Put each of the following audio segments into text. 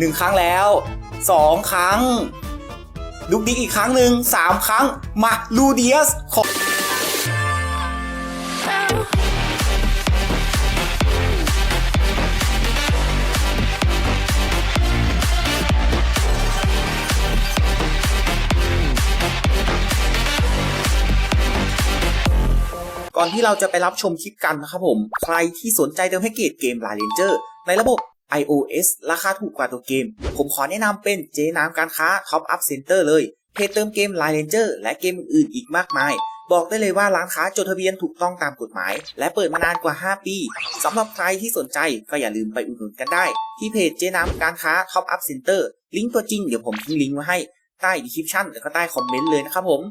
หนึ่งครั้งแล้วสองครั้ง ลูกดิกอีกครั้งหนึ่งสามครั้ง มาลูเดียสขอก่อนที่เราจะไปรับชมคลิปกันนะครับผม ใครที่สนใจเติมแพ็กเกจเกม l า n ร Ranger ในระบบ iOS ราคาถูกกว่าตัวเกม ผมขอแนะนำเป็นเจน้ำการค้า Top Up Center เลย เพจเติมเกม l า n ร Ranger และเกมอื่นอีกมากมาย บอกได้เลยว่าร้านค้าจดทะเบียนถูกต้องตามกฎหมาย และเปิดมานานกว่า 5 ปีสำหรับใครที่สนใจก็อย่าลืมไปอุดหนุนกันได้ ที่เพจเจน้ำการค้า Top Up Center ลิงก์ตัวจริงเดี๋ยวผมทิ้งลิงก์ไว้ให้ใต้ดีคริปชั่นแล้วก็ใต้คอมเมนต์เลยนะครับผม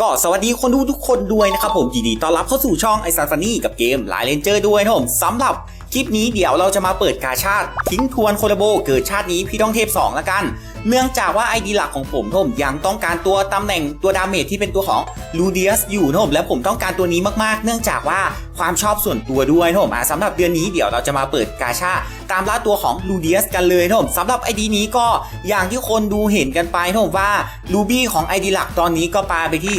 ก็สวัสดีคนดูทุกคนด้วยนะครับผมยินดีต้อนรับเข้าสู่ช่องไอซันฟันนี่กับเกมไลเลนเจอร์ด้วยนะครับผมสำหรับ คลิปนี้เดี๋ยวเราจะมาเปิดกาชาติทิ้งทวนโคลโบเกิดชาตินี้พี่ต้องเทพ2ละกัน เนื่องจากว่าไอดีหลักของผมผมยังต้องการตัวตำแหน่งตัวดาเมจที่เป็นตัวของลูเดียสอยู่นะผมและผมต้องการตัวนี้มากๆ เนื่องจากว่าความชอบส่วนตัวด้วยนะผมอะสำหรับเดือนนี้เดี๋ยวเราจะมาเปิดกาชาตามล่าตัวของลูเดียสกันเลยนะผมสำหรับไอดีนี้ก็อย่างที่คนดูเห็นกันไปนะผมว่าลูบี้ของไอดีหลักตอนนี้ก็ปาไปที่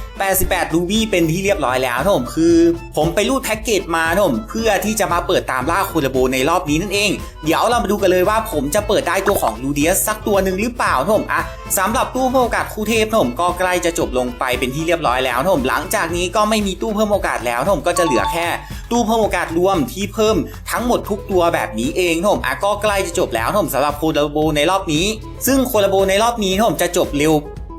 2,288ลูบี้เป็นที่เรียบร้อยแล้วนะผมคือ ผมไปรูดแพ็กเกจมานะผมเพื่อที่จะมาเปิดตามล่าคูลาโบในรอบนี้นั่นเอง เดี๋ยวเรามาดูกันเลยว่าผมจะเปิดได้ตัวของลูเดียสสักตัวหนึ่งหรือเปล่านผมอะสำหรับตู้เพิ่มโอกาสคู่เทพนผมก็ใกล้จะจบลงไปเป็นที่เรียบร้อยแล้วนผมหลังจากนี้ก็ไม่มีตู้เพิ่มโอกาสแล้วนผมก็จะเหลือแค่ ตู้เพิ่มโอกาสรวมที่เพิ่มทั้งหมดทุกตัวแบบนี้เองนผมอะก็ใกล้จะจบแล้วนผมสำหรับโคลาโบในรอบนี้ ซึ่งโคลาโบในรอบนี้นผมจะจบเร็ว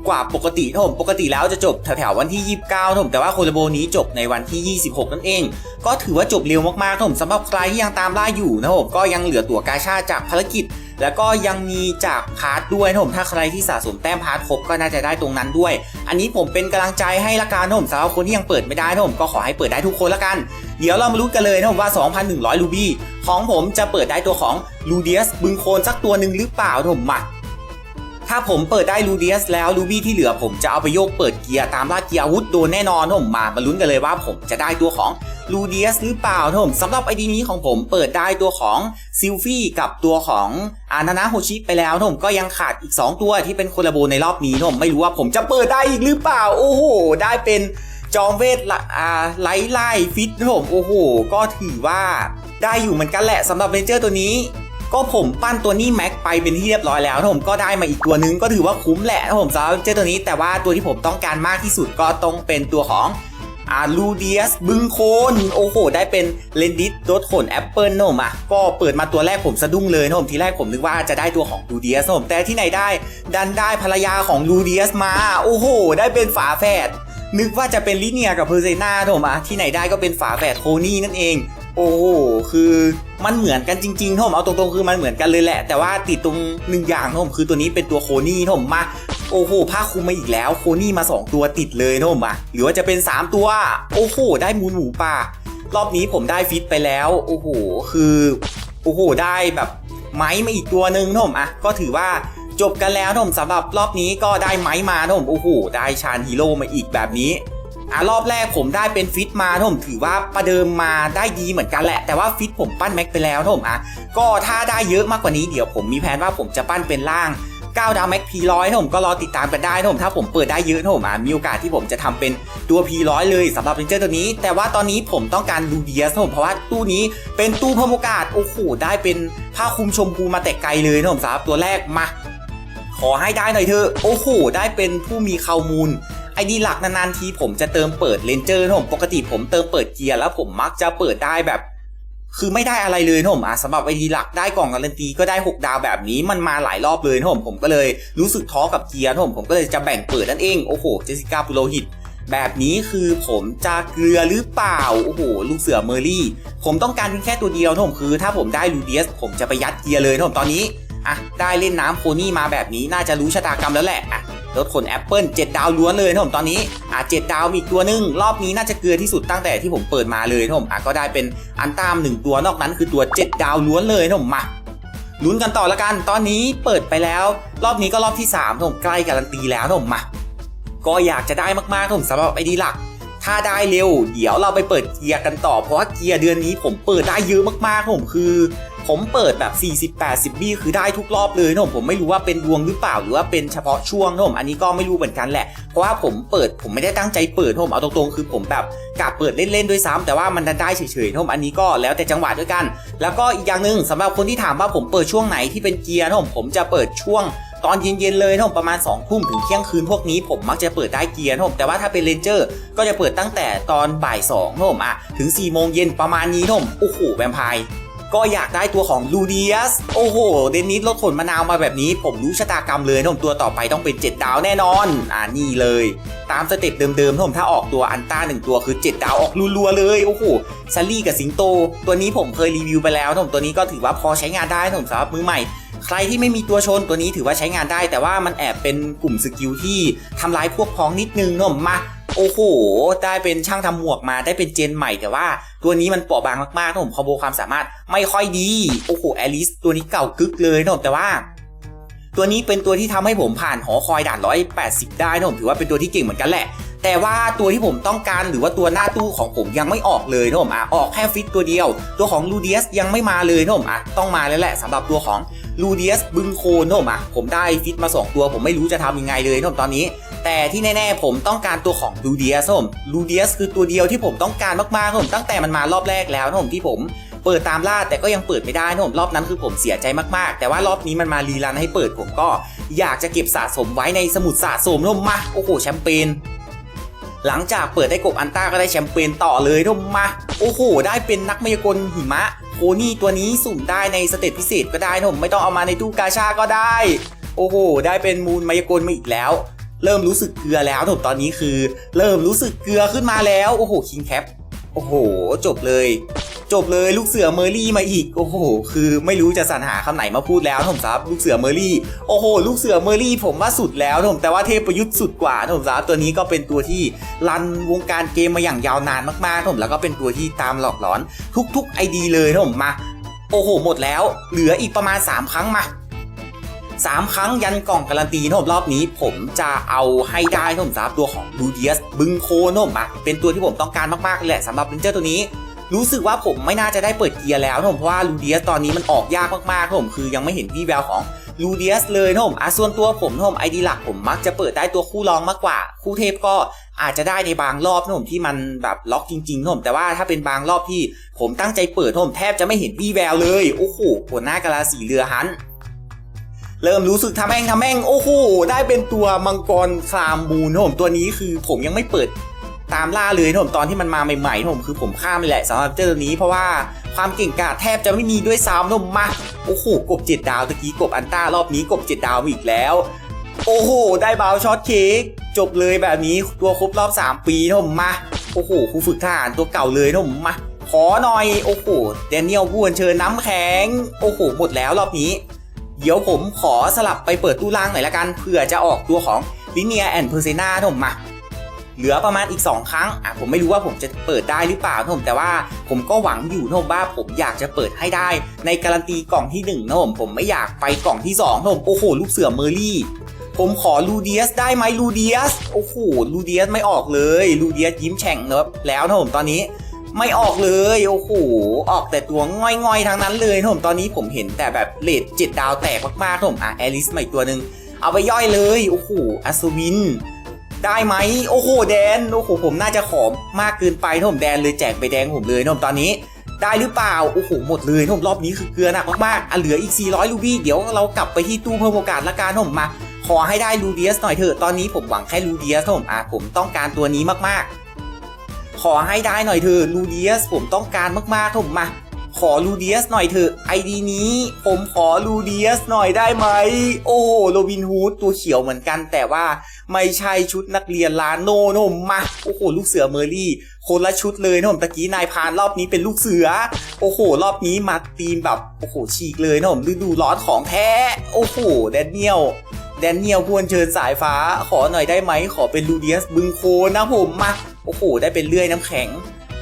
กว่าปกติผมปกติแล้วจะจบแถวๆวันที่ 29ผมแต่ว่าโคลาโบนี้จบในวันที่ 26 นั่นเอง ก็ถือว่าจบเร็วมากๆผมสำหรับใครที่ยังตามล่าอยู่นะผมก็ยังเหลือตั๋วกาชาจากภารกิจ แล้วก็ยังมีจากพาร์ทด้วยนะผมถ้าใครที่สะสมแต้มพาร์ทครบก็น่าจะได้ตรงนั้นด้วย อันนี้ผมเป็นกำลังใจให้ละกันนะผมสำหรับคนที่ยังเปิดไม่ได้นะผมก็ขอให้เปิดได้ทุกคนละกัน เดี๋ยวเรามาลุ้นกันเลยนะผมว่า 2,100 รูบี้ของผมจะเปิดได้ตัวของลูเดียสบึงโคนสักตัวหนึ่งหรือเปล่านะผมมาถ้าผมเปิดได้ลูเดียสแล้วลูบี้ที่เหลือผมจะเอาไปโยกเปิดเกียร์ตามล่าเกียร์อาวุธโดนแน่นอนนะผมมามาลุ้นกันเลยว่าผมจะได้ตัวของ ลูเดียสหรือเปล่านะผมสำหรับไอดีนี้ของผมเปิดได้ตัวของซิลฟี่กับตัวของอานานาโฮชิไปแล้วนะผมก็ยังขาดอีก 2 ตัวที่เป็นโคลาโบในรอบนี้นะผมไม่รู้ว่าผมจะเปิดได้อีกหรือเปล่า โอ้โห ได้เป็นจอมเวทละอ่าไล่ไล่ฟิตนะผมโอ้โห ก็ถือว่าได้อยู่เหมือนกันแหละสำหรับเรนเจอร์ตัวนี้ ก็ผมปั้นตัวนี้แม็กไปเป็นที่เรียบร้อยแล้วนะผมก็ได้มาอีกตัวนึงก็ถือว่าคุ้มแหละนะผมสำหรับเจ้าตัวนี้แต่ว่าตัวที่ผมต้องการมากที่สุดก็ต้องเป็นตัวของ อาลูเดียสบึงโคนโอ้โห ได้เป็นเลนดิสรถขนแอปเปิลนะผมอะก็เปิดมาตัวแรกผมสะดุ้งเลยนะผมทีแรกผมนึกว่าจะได้ตัวของลูเดียสนะผมแต่ที่ไหนได้ ดันได้ภรรยาของลูเดียสมา โอ้โห ได้เป็นฝาแฝดนึกว่าจะเป็นลิเนียกับเพอร์เซนานะผมอะที่ไหนได้ก็เป็นฝาแฝดโคนี่นั่นเอง โอ้โหคือมันเหมือนกันจริงๆท่อมเอาตรงๆคือมันเหมือนกันเลยแหละ แต่ว่าติดตรงหนึ่งอย่างท่อมคือตัวนี้เป็นตัวโคนี่ท่อมมา โอ้โหผ้าคลุมมาอีกแล้วโคนี่มา 2 ตัวติดเลยท่อมอะหรือว่าจะเป็น 3 ตัว โอ้โห ได้มูลหมูป่ารอบนี้ผมได้ฟิตไปแล้ว โอ้โห คือโอ้โห ได้แบบไม้มาอีกตัวหนึ่งท่อมอะก็ถือว่าจบกันแล้วท่อมสำหรับรอบนี้ก็ได้ไม้มาท่อมโอ้โห ได้ชานฮีโร่มาอีกแบบนี้อะรอบแรกผมได้เป็นฟิตมาผมถือว่าประเดิมมาได้ดีเหมือนกันแหละ แต่ว่าฟิตผมปั้นแม็กไปแล้วผมอะก็ถ้าได้เยอะมากกว่านี้เดี๋ยวผมมีแผนว่าผมจะปั้นเป็นล่าง 9 ดาวแม็กพีร้อยผมก็รอติดตามกันได้ผมถ้าผมเปิดได้เยอะผมมีโอกาสที่ผมจะทำเป็นตัวพีร้อยเลยสำหรับเรนเจอร์ตัวนี้ แต่ว่าตอนนี้ผมต้องการลูเดียสผมเพราะว่าตู้นี้เป็นตู้พิ่มโอกาสโอ้โหได้เป็นผ้าคลุมชมพูมาแต่ไกลเลยผมสำหรับตัวแรกมา ขอให้ได้หน่อยเถอะโอ้โหได้เป็นผู้มีข้อมูลไอดีหลักนานๆทีผมจะเติมเปิดเลนเจอร์ผมปกติผมเติมเปิดเกียร์แล้วผมมักจะเปิดได้แบบ คือไม่ได้อะไรเลยนะผมอะสำหรับไอดีหลักได้กล่องการันตีก็ได้ 6 ดาวแบบนี้มันมาหลายรอบเลยนะผมผมก็เลยรู้สึกท้อกับเกียร์นะผมผมก็เลยจะแบ่งเปิดนั่นเองโอ้โหเจสิก้าปุโรหิตแบบนี้คือผมจะเกลือหรือเปล่า โอ้โห ลูกเสือเมอร์รี่ ผมต้องการเพียงแค่ตัวเดียวนะผมคือ ถ้าผมได้ลูเดียสผมจะไปยัดเกียร์เลยนะผมตอนนี้อะได้เล่นน้ำโคนี่มาแบบนี้น่าจะรู้ชะตากรรมแล้วแหละอะ รถขนแอปเปิล7ดาวล้วนเลยนะผมตอนนี้อะ7ดาวมีตัวหนึง รอบนี้น่าจะเกลือที่สุดตั้งแต่ที่ผมเปิดมาเลยนะผมอะก็ได้เป็นอันตามหนึ่งตัวนอกนั้นคือตัว7ดาวล้วนเลยนะผมมาลุ้นกันต่อละกัน ตอนนี้เปิดไปแล้ว รอบนี้ก็รอบที่3นะผมใกล้การันตีแล้วนะผมมาก็อยากจะได้มากๆนะผมสำหรับไอดีหลัก ถ้าได้เร็ว เดี๋ยวเราไปเปิดเกียร์กันต่อเพราะว่าเกียร์เดือนนี้ผมเปิดได้เยอะมากๆนะผมคือ ผมเปิดแบบ 40 80บีคือได้ทุกรอบเลยนะผมผมไม่รู้ว่าเป็นดวงหรือเปล่าหรือว่าเป็นเฉพาะช่วงนะผมอันนี้ก็ไม่รู้เหมือนกันแหละ เพราะว่าผมเปิดผมไม่ได้ตั้งใจเปิดนะผมเอาตรงๆคือผมแบบกะเปิดเล่นๆด้วยซ้ำแต่ว่ามันดันได้เฉยๆนะผมอันนี้ก็แล้วแต่จังหวะด้วยกัน แล้วก็อีกอย่างหนึ่งสำหรับคนที่ถามว่าผมเปิดช่วงไหนที่เป็นเกียร์นะผมผมจะเปิดช่วงตอนเย็นๆเลยนะผมประมาณ2องทุ่มถึงเที่ยงคืนพวกนี้ผมมักจะเปิดได้เกียร์นะผมแต่ว่าถ้าเป็นเลนเจอร์ก็จะเปิดตั้งแต่ตอนบ่าย2นะผมอะถึง4ี่โมงเย็นประมาณนี้นะผมโอ้โหแวมไพร์ ก็อยากได้ตัวของลูเดียส โอ้โห เดนนิสลดผลมะนาวมาแบบนี้ ผมรู้ชะตากรรมเลยนะผมตัวต่อไปต้องเป็น 7 ดาวแน่นอน อ่านี่เลย ตามสเต็ปเดิมๆนะผมถ้าออกตัวอันต้าหนึ่งตัวคือ 7 ดาวออกรัวๆเลย โอ้โหซัลลี่กับสิงโต ตัวนี้ผมเคยรีวิวไปแล้วนะผมตัวนี้ก็ถือว่าพอใช้งานได้นะผมสำหรับมือใหม่ใครที่ไม่มีตัวชนตัวนี้ถือว่าใช้งานได้ แต่ว่ามันแอบเป็นกลุ่มสกิลที่ทำลายพวกพ้องนิดนึงเนอะมา โอ้โห ได้เป็นช่างทำหมวกมาได้เป็นเจนใหม่แต่ว่า ตัวนี้มันเปราะบางมากๆนะผมคอมโบความสามารถไม่ค่อยดี โอ้โหแอลิสตัวนี้เก่ากึกเลยนะผมแต่ว่า ตัวนี้เป็นตัวที่ทำให้ผมผ่านหอคอยด่าน180ได้นะผมถือว่าเป็นตัวที่เก่งเหมือนกันแหละ แต่ว่าตัวที่ผมต้องการหรือว่าตัวหน้าตู้ของผมยังไม่ออกเลยนะผมอะออกแค่ฟิตตัวเดียว ตัวของลูเดียสยังไม่มาเลยนะผมอะต้องมาแล้วแหละสำหรับตัวของลูเดียสบึงโคนนะผมอะผมได้ฟิตมา 2 ตัวผมไม่รู้จะทำยังไงเลยนะผมตอนนี้ แต่ที่แน่ๆผมต้องการตัวของลูเดียสผมลูเดียสคือตัวเดียวที่ผมต้องการมากๆผมตั้งแต่มันมารอบแรกแล้วนะผมที่ผมเปิดตามล่าแต่ก็ยังเปิดไม่ได้นะผมรอบนั้นคือผมเสียใจมากๆ แต่ว่ารอบนี้มันมารีรันให้เปิดผมก็อยากจะเก็บสะสมไว้ในสมุดสะสมนะผมมาโอ้โหแชมเปญหลังจากเปิดได้กบอันต้าก็ได้แชมเปญต่อเลยนะผมมาโอ้โห ได้เป็นนักมายากลหิมะโคนี่ตัวนี้สุ่มได้ในสเตตพิเศษก็ได้นะผมไม่ต้องเอามาในตู้กาชาก็ได้ โอ้โห ได้เป็นมูลมายากลมาอีกแล้ว เริ่มรู้สึกเกลือแล้วนะผมตอนนี้คือ เริ่มรู้สึกเกลือขึ้นมาแล้วโอ้โหคิงแคปโอ้โห จบเลย จบเลยลูกเสือเมอร์รี่มาอีกโอ้โห คือไม่รู้จะสรรหาคำไหนมาพูดแล้วผมครับลูกเสือเมอร์รี่โอ้โห ลูกเสือเมอร์รี่ผมว่าสุดแล้วผมแต่ว่าเทพประยุทธ์สุดกว่าผมครับตัวนี้ก็เป็นตัวที่รันวงการเกมมาอย่างยาวนานมากๆผมแล้วก็เป็นตัวที่ตามหลอกหลอน ทุกๆไอดีเลยผมมาโอ้โหหมดแล้ว เหลืออีกประมาณ 3 ครั้งมา สามครั้งยันกล่องการันตีนะผมรอบนี้ ผมจะเอาให้ได้นะผมสำหรับตัวของลูเดียสบึงโคนะผมอะเป็นตัวที่ผมต้องการมากๆเลยแหละสำหรับเลนเจอร์ตัวนี้รู้สึกว่าผมไม่น่าจะได้เปิดเกียร์แล้วนะผมเพราะว่าลูเดียสตอนนี้มันออกยากมากๆนะผมคือยังไม่เห็นวี่แววของลูเดียสเลยนะผมอะส่วนตัวผมนะผมไอดีหลักผมมักจะเปิดได้ตัวคู่รองมากกว่า คู่เทพก็อาจจะได้ในบางรอบนะผมที่มันแบบล็อกจริงๆนะผมแต่ว่าถ้าเป็นบางรอบที่ผมตั้งใจเปิดนะผมแทบจะไม่เห็นวี่แววเลยโอ้โหหัวหน้ากะลาสีเรือฮัน เริ่มรู้สึกทำแม่งทำแม่งโอ้โหได้เป็นตัวมังกรคลามมูนผมตัวนี้คือผมยังไม่เปิดตามล่าเลยผมตอนที่มันมาใหม่ๆผมคือผมข้ามไปแหละสำหรับเจ้าตัวนี้เพราะว่าความเก่งกาจแทบจะไม่มีด้วยซ้ำผมมาโอ้โหกบเจ็ดดาวตะกี้กบอันต้ารอบนี้กบเจ็ดดาวมาอีกแล้ว โอ้โห ได้บาวช็อตเค้กจบเลยแบบนี้ตัวครบรอบ 3 ปีผมมาโอ้โหครูฝึกทหารตัวเก่าเลยผมมาขอหน่อยโอ้โหแดเนียลผู้อัญเชิญน้ำแข็ง โอ้โหหมดแล้วรอบนี้ เดี๋ยวผมขอสลับไปเปิดตู้ล่างหน่อยละกันเผื่อจะออกตัวของลิเนียแอนเพอร์เซนาผมมาเหลือประมาณอีก 2 ครั้งอะผมไม่รู้ว่าผมจะเปิดได้หรือเปล่านะผมแต่ว่าผมก็หวังอยู่นะผมว่าผมอยากจะเปิดให้ได้ ในการันตีกล่องที่1นะผมผมไม่อยากไปกล่องที่2นะผมโอ้โหลูกเสือเมอร์รี่ ผมขอลูเดียสได้ไหมลูเดียสโอ้โหลูเดียสไม่ออกเลยลูเดียสยิ้มแฉ่งเนอะแล้วนะผมตอนนี้ ไม่ออกเลยโอ้โหออกแต่ตัวง่อยๆทั้งนั้นเลยนะผมตอนนี้ผมเห็นแต่แบบเลดเจ็ดดาวแตกมากๆนะผมอะแอลิสใหม่ตัวหนึ่งเอาไปย่อยเลยโอ้โหอัศวิน ได้ไหมโอ้โหแดนโอ้โหผมน่าจะขอมมากเกินไปนะผมแดนเลยแจกไปแดงผมเลยนะผมตอนนี้ได้หรือเปล่า โอ้โห หมดเลยผมรอบนี้คือเกลือหนักมากๆอะเหลืออีก 400 ลูบี้ เดี๋ยวเรากลับไปที่ตู้เพิ่มโอกาสละกันผมมา ขอให้ได้ลูเดียสหน่อยเถอะ ตอนนี้ผมหวังแค่ลูเดียสผมอะผมต้องการตัวนี้มากๆ ขอให้ได้หน่อยเถอะลูเดียสผมต้องการมากๆนผมมา ขอลูเดียสหน่อยเถอะไอดีนี้ผมขอลูเดียสหน่อยได้ไหม โอ้โรบินฮูดตัวเขียวเหมือนกันแต่ว่าไม่ใช่ชุดนักเรียนลาโนนมมาโอ้โหลูกเสือเมอร์รี่คนละชุดเลยนะผมตะกี้นายพานรอบนี้เป็นลูกเสือ โอ้โห รอบนี้มาตีมแบบโอ้โหฉีกเลยนะผมฤดูร้อนของแท้ โอ้โหแดเนียลแดเนียลพวนเชิญสายฟ้า ขอหน่อยได้ไหมขอเป็นลูเดียสบึงโคนะผมมา โอ้โห ได้เป็นเลื่อยน้ำแข็ง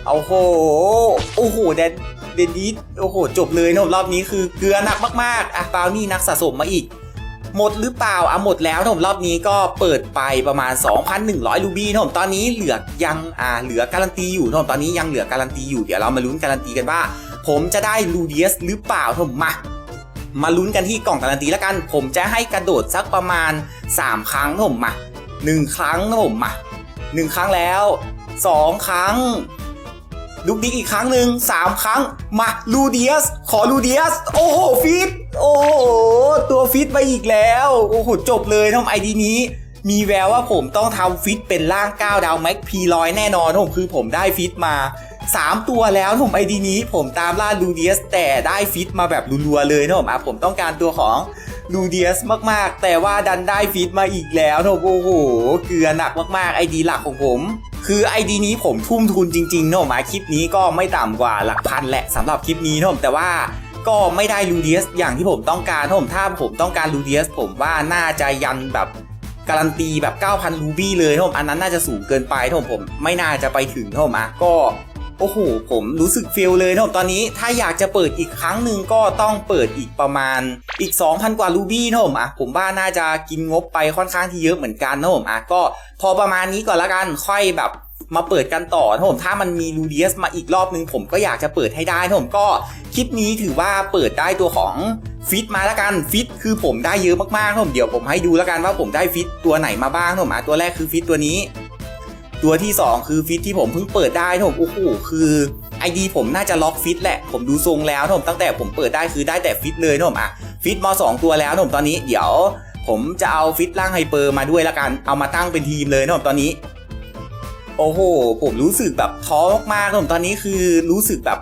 เอาโห โอ้โห แดนเดนดิสโอ้โห จบเลยนะผมรอบนี้คือเกลือหนักมากๆ อะบาวนี่นักสะสมมาอีก หมดหรือเปล่า อะ หมดแล้วนะผมรอบนี้ก็เปิดไปประมาณ 2,100ลูบี้นะผมตอนนี้เหลือยัง อ่า เหลือการันตีอยู่นะผมตอนนี้ยังเหลือการันตีอยู่ เดี๋ยวเรามาลุ้นการันตีกันว่า ผมจะได้ลูเดียสหรือเปล่าผมมามาลุ้นกันที่กล่องการันตีแล้วกัน ผมจะให้กระโดดสักประมาณ 3 ครั้งนะผมมาหนึ่งครั้งนะผมมาหนึ่งครั้งแล้ว สองครั้งลูกดิกอีกครั้งหนึ่งสามครั้ง มาลูเดียส ขอลูเดียส โอ้โห ฟิต โอ้โห ตัวฟิตไปอีกแล้ว โอ้โห จบเลยทำไอดีนี้ มีแววว่าผมต้องทำฟิตเป็นร่าง9ดาวแม็กพีร้อยแน่นอนผมคือผมได้ฟิตมา 3 ตัวแล้วผมไอดีนี้ ผมตามล่าลูเดียส แต่ได้ฟิตมาแบบรัวๆเลยนะผมอะผมต้องการตัวของลูเดียสมากๆ แต่ว่าดันได้ฟิตมาอีกแล้วนะผมโอ้โห เกลือหนักมากๆ ไอดีหลักของผม คือไอดีนี้ผมทุ่มทุนจริงๆเนอะมาคลิปนี้ก็ไม่ต่ำกว่าหลักพันแหละสำหรับคลิปนี้เนอะแต่ว่าก็ไม่ได้ลูเดียสอย่างที่ผมต้องการเนอมถ้าผมต้องการลูเดียสผมว่าน่าจะยันแบบการันตีแบบ 9,000 รูบี้เลยผมอะอันนั้นน่าจะสูงเกินไปเนอะผมไม่น่าจะไปถึงผมอะก็ โอ้โห ผมรู้สึกเฟลเลยเนอะตอนนี้ถ้าอยากจะเปิดอีกครั้งหนึ่งก็ต้องเปิดอีกประมาณอีก 2,000 กว่ารูบี้เนอะอะผมว่าน่าจะกินงบไปค่อนข้างที่เยอะเหมือนกันเนอะอะก็พอประมาณนี้ก่อนละกันค่อยแบบมาเปิดกันต่อนะผมถ้ามันมีลูเดียสมาอีกรอบนึงผมก็อยากจะเปิดให้ได้นะผมก็คลิปนี้ถือว่าเปิดได้ตัวของฟิตมาแล้วกันฟิตคือผมได้เยอะมากๆนะผมเดี๋ยวผมให้ดูแล้วกันว่าผมได้ฟิตตัวไหนมาบ้างนะผมอะตัวแรกคือฟิตตัวนี้ ตัวที่ 2 คือฟิตที่ผมเพิ่งเปิดได้นะผมโอ้โหคือไอดีผมน่าจะล็อกฟิตแหละผมดูทรงแล้วนะผมตั้งแต่ผมเปิดได้คือได้แต่ฟิตเลยนะผมอะฟิตมาสองตัวแล้วนะผมตอนนี้เดี๋ยวผมจะเอาฟิตร่างไฮเปอร์มาด้วยละกันเอามาตั้งเป็นทีมเลยนะผมตอนนี้ โอ้โห ผมรู้สึกแบบท้อมากๆผมตอนนี้คือรู้สึกแบบ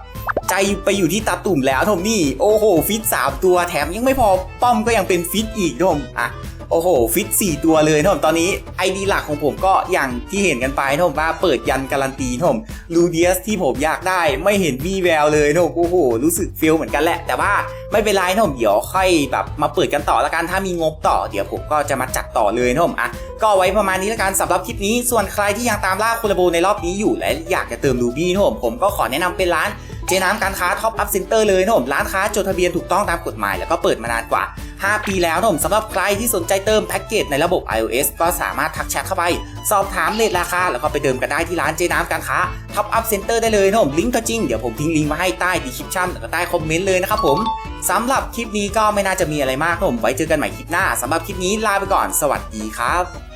ใจไปอยู่ที่ตาตุ่มแล้วผมนี่ โอ้โห ฟิตสามตัวแถมยังไม่พอป้อมก็ยังเป็นฟิตอีกนะผมอะ โอ้โห ฟิต 4 ตัวเลยนะผมตอนนี้ไอดีหลักของผมก็อย่างที่เห็นกันไปนะผมว่าเปิดยันการันตีนะผมลูเดียสที่ผมอยากได้ไม่เห็นวี่แววเลยนะผมโอ้โห รู้สึกเฟลเหมือนกันแหละ แต่ว่าไม่เป็นไรนะผมเดี๋ยวค่อยแบบมาเปิดกันต่อละกันถ้ามีงบต่อเดี๋ยวผมก็จะมาจัดต่อเลยนะผมอะก็ไว้ประมาณนี้ละกันสำหรับคลิปนี้ส่วนใครที่ยังตามล่าคูลาโบในรอบนี้อยู่และอยากจะเติมรูบี้นะผมผมก็ขอแนะนำเป็นร้าน เจน้ำการค้าท็อปอัพเซ็นเตอร์เลยนะผมร้านค้าจดทะเบียนถูกต้องตามกฎหมาย แล้วก็เปิดมานานกว่า 5 ปีแล้วนะผมสำหรับใครที่สนใจเติมแพ็กเกจในระบบ iOS ก็สามารถทักแชทเข้าไป สอบถามเลทราคา แล้วก็ไปเติมกันได้ที่ร้านเจน้ำการค้าท็อปอัพเซ็นเตอร์ได้เลยนะผมลิงก์ก็จริงเดี๋ยวผมทิ้งลิงก์มาให้ใต้ดีคริปชั่นแล้วก็ใต้คอมเมนต์เลยนะครับผมสำหรับคลิปนี้ก็ไม่น่าจะมีอะไรมากนะผมไว้เจอกันใหม่คลิปหน้าสำหรับคลิปนี้ลาไปก่อน สวัสดีครับ